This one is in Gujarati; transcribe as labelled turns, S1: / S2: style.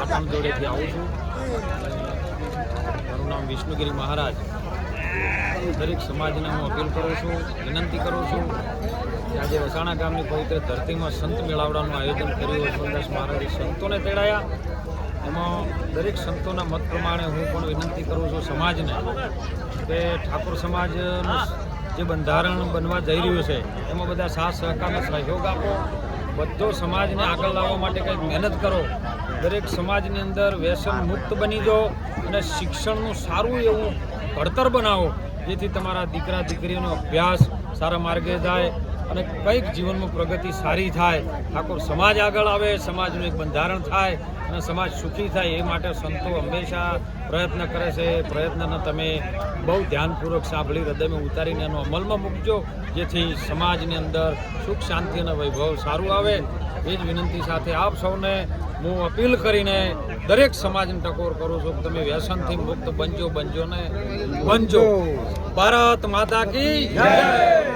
S1: પાટણ જોડેથી આવું છું. મારું નામ વિષ્ણુગીરી મહારાજ. દરેક સમાજને હું અપીલ કરું છું, વિનંતી કરું છું કે આજે વસાણા ગામની પવિત્ર ધરતીમાં સંત મેળાવડાનું આયોજન કર્યું યશવંતદાસ મહારાજે સંતોને તેડાયા. એમાં દરેક સંતોના મત પ્રમાણે હું પણ વિનંતી કરું છું સમાજને કે ઠાકોર સમાજનું જે બંધારણ બનવા જઈ રહ્યું છે, એમાં બધા સાથ સહકારનો સહયોગ આપો. બધો સમાજને આગળ લાવવા માટે કંઈક મહેનત કરો. દરેક સમાજની અંદર વ્યસન મુક્ત બની જાઓ અને શિક્ષણનું સારું એવું ઘડતર બનાવો, જેથી તમારા દીકરા દીકરીઓનો અભ્યાસ સારા માર્ગે જાય અને કંઈક જીવનમાં પ્રગતિ સારી થાય. ઠાકોર સમાજ આગળ આવે, સમાજનું એક બંધારણ થાય અને સમાજ સુખી થાય, એ માટે સંતો હંમેશા પ્રયત્ન કરે છે. એ પ્રયત્નને તમે બહુ ધ્યાનપૂર્વક સાંભળી, હૃદયમાં ઉતારીને એનો અમલમાં મૂકજો, જેથી સમાજની અંદર સુખ, શાંતિ અને વૈભવ સારું આવે. એ જ વિનંતી સાથે આપ સૌને હું અપીલ કરીને દરેક સમાજને ટકોર કરું છું કે તમે વ્યસનથી મુક્ત બનજો બનજો ને બનજો. ભારત માતા કી જય.